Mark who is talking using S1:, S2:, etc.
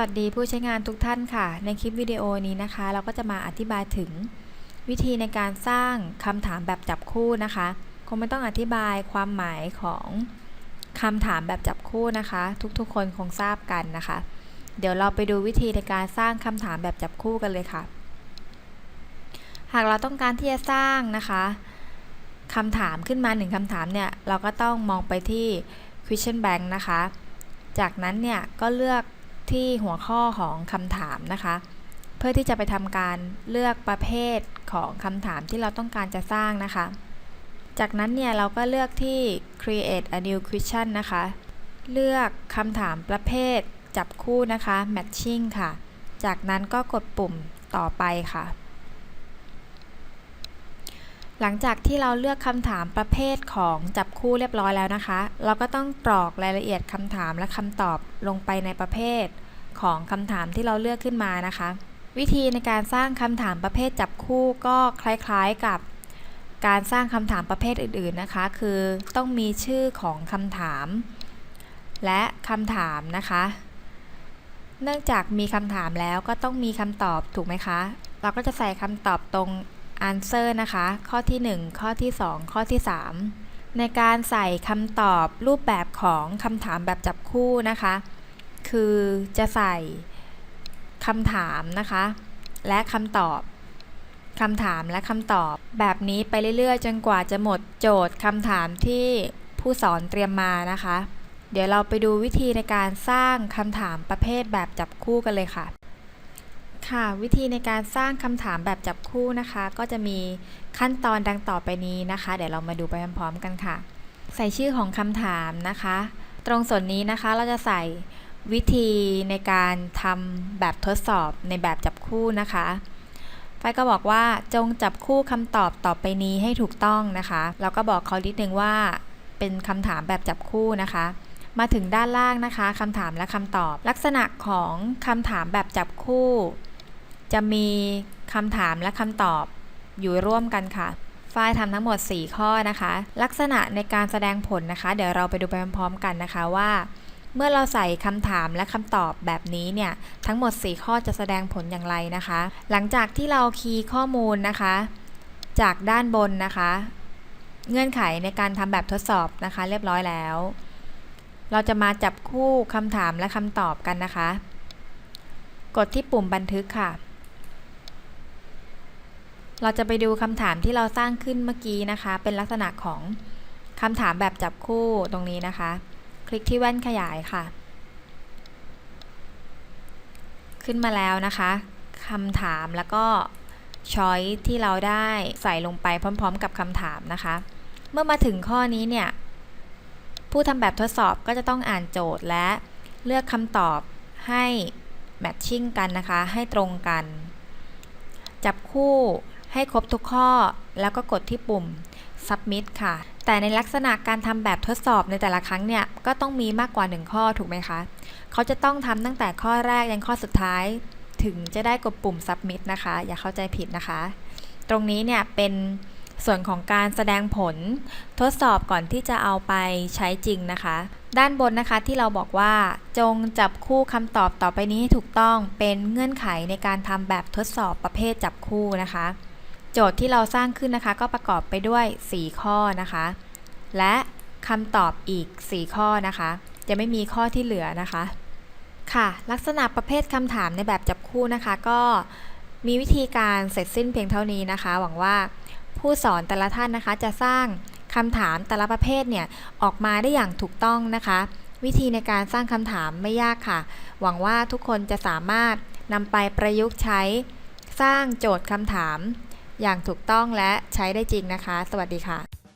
S1: วัสดีผู้ใช้งานทุกท่านค่ะ ในคลิปวิดีโอนี้นะคะ เราก็จะมาอธิบายถึง วิธีในการสร้างคำถามแบบจับคู่นะคะ คงไม่ต้องอธิบายความหมายของคำถามแบบจับคู่นะคะ ทุกๆ คนคงทราบกันนะคะ เดี๋ยวเราไปดูวิธีในการสร้างคำถามแบบจับคู่กันเลยค่ะ หากเราต้องการที่จะสร้างนะคะคำถามขึ้นมาหนึ่งคำถามเนี่ยเราก็ต้องมองไปที่ question bank นะคะ จากนั้นเนี่ยก็เลือก ที่หัวข้อของคำถามนะคะ เพื่อที่จะไปทำการเลือกประเภทของคำถามที่เราต้องการจะสร้างนะคะ จากนั้นเนี่ยเราก็เลือกที่ create a new question นะคะ เลือกคำถามประเภทจับคู่นะคะ matching ค่ะ จากนั้นก็กดปุ่มต่อไปค่ะ หลังจากที่เราเลือกคำถามประเภทของจับคู่เรียบร้อยแล้วนะคะ เราก็ต้องกรอกรายละเอียดคำถามและคำตอบลงไปในประเภท ของคำถามที่เราเลือกขึ้นมานะคะ วิธีในการสร้างคำถามประเภทจับคู่ก็คล้ายๆกับ การสร้างคำถามประเภทอื่นๆนะคะ คือต้องมีชื่อของคำถาม และคำถามนะคะ เนื่องจากมีคำถามแล้วก็ต้องมีคำตอบถูกไหมคะ เราก็จะใส่คำตอบตรง answer นะคะ ข้อที่ 1 ข้อที่ 2 ข้อที่ 3 ในการใส่คำตอบรูปแบบของคำถามแบบจับคู่นะคะ คือจะใส่คำถามนะคะ และคำตอบคำถามและคำตอบแบบนี้ไปเรื่อยๆ จนกว่าจะหมดโจทย์คำถามที่ผู้สอนเตรียมมานะคะ เดี๋ยวเราไปดูวิธีในการสร้างคำถามประเภทแบบจับคู่กันเลยค่ะ ค่ะวิธีในการสร้างคำถามแบบจับคู่นะคะ ก็จะมีขั้นตอนดังต่อไปนี้นะคะ เดี๋ยวเรามาดูไปพร้อมๆกันค่ะ ใส่ชื่อของคำถามนะคะ ตรงส่วนนี้นะคะเราจะใส่วิธีในการทำแบบทดสอบในแบบจับคู่นะคะไฟก็บอกว่าจงจับคู่คำตอบต่อไปนี้ให้ถูกต้องนะคะแล้วก็บอกเขานิดนึงว่าเป็นคำถามแบบจับคู่นะคะมาถึงด้านล่างนะคะคำถามและคำตอบ ลักษณะของคำถามแบบจับคู่ จะมีคำถามและคำตอบอยู่ร่วมกันค่ะฝ้ายทำทั้งหมด 4 ข้อนะคะ ลักษณะในการแสดงผลนะคะ เดี๋ยวเราไปดูไปพร้อมๆกันนะคะว่า เมื่อเราใส่คำถามและคำตอบแบบนี้เนี่ยทั้งหมด 4 ข้อจะแสดงผลอย่างไรนะคะ หลังจากที่เราคีย์ข้อมูลนะคะ จากด้านบนนะคะ เงื่อนไขในการทำแบบทดสอบนะคะ เรียบร้อยแล้ว เราจะมาจับคู่คำถามและคำตอบกันนะคะ กดที่ปุ่มบันทึกค่ะ เราจะไปดูคำถามที่เราสร้างขึ้นเมื่อกี้นะคะ เป็นลักษณะของคำถามแบบจับคู่ตรงนี้นะคะ คลิกที่แว่นขยายค่ะ ขึ้นมาแล้วนะคะคำถามแล้วก็ช้อยที่เราได้ใส่ลงไปพร้อม ๆ กับคำถามนะคะ เมื่อมาถึงข้อนี้เนี่ย ผู้ทำแบบทดสอบก็จะต้องอ่านโจทย์และเลือกคำตอบให้แมทชิ่งกันนะคะ ให้ตรงกัน จับคู่ ให้ครบทุกข้อ แล้วก็กดที่ปุ่ม submit ค่ะ แต่ในลักษณะการทำแบบทดสอบในแต่ละครั้งเนี่ย ก็ต้องมีมากกว่า 1 ข้อถูกไหมคะ เขาจะต้องทำตั้งแต่ข้อแรกยันข้อสุดท้าย ถึงจะได้กดปุ่ม submit นะคะ อย่าเข้าใจผิดนะคะ ตรงนี้เนี่ยเป็นส่วนของการแสดงผลทดสอบก่อนที่จะเอาไปใช้จริงนะคะ ด้านบนนะคะที่เราบอกว่า จงจับคู่คำตอบต่อไปนี้ให้ถูกต้องเป็นเงื่อนไขในการทำแบบทดสอบประเภทจับคู่นะคะ โจทย์ที่เราสร้างขึ้นนะคะ ก็ประกอบไปด้วย 4 ข้อนะคะ และคำตอบอีก 4 ข้อนะคะ จะไม่มีข้อที่เหลือนะคะ ค่ะ ลักษณะประเภทคำถามในแบบจับคู่นะคะ ก็มีวิธีการเสร็จสิ้นเพียงเท่านี้นะคะ หวังว่าผู้สอนแต่ละท่านนะคะ จะสร้างคำถามแต่ละประเภทเนี่ยออกมาได้อย่างถูกต้องนะคะ วิธีในการสร้างคำถามไม่ยากค่ะ หวังว่าทุกคนจะสามารถนำไปประยุกต์ใช้ สร้างโจทย์คำถาม อย่างถูกต้องและใช้ได้จริงนะคะ สวัสดีค่ะ